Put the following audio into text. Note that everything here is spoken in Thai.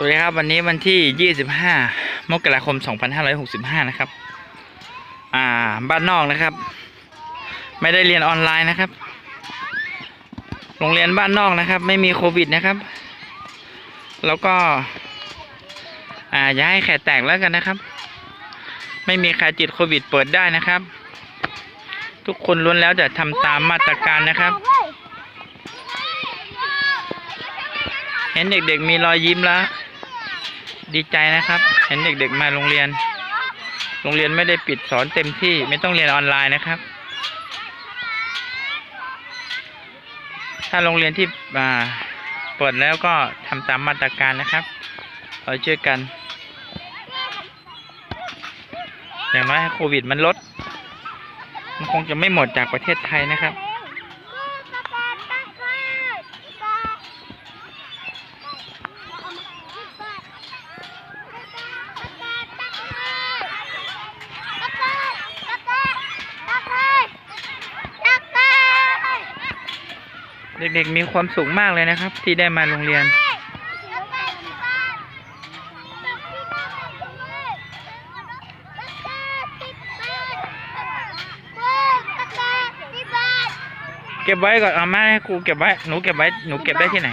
สวัสดีครับวันนี้วันที่ 25 มกราคม 2565 นะครับ อ่า บ้านนอกนะครับ ไม่ได้เรียนออนไลน์นะครับ โรงเรียนบ้านนอกนะครับ ไม่มีโควิดนะครับ แล้วก็ อ่าอย่าให้แขกแตกแล้วกันนะครับ ไม่มีใครติดโควิดเปิดได้นะครับ ทุกคนล้วนแล้วจะทำตามมาตรการนะครับเห็นเด็กๆมีรอยยิ้มแล้ว ดีใจนะครับเห็นเด็กๆมาโรงเรียน โรงเรียนไม่ได้ปิดสอนเต็มที่ไม่ต้องเรียนออนไลน์นะครับ ถ้าโรงเรียนที่อ่าเปิดแล้วก็ทำตามมาตรการนะครับเราช่วยกัน อย่างน้อยโควิดมันลด มันคงจะไม่หมดจากประเทศไทยนะครับ เด็กๆมีความสุขมากเลยนะครับ ที่ได้มาโรงเรียน เก็บไว้ก่อนเอามาให้ครูเก็บไว้หนูเก็บไว้หนูเก็บได้ที่ไหน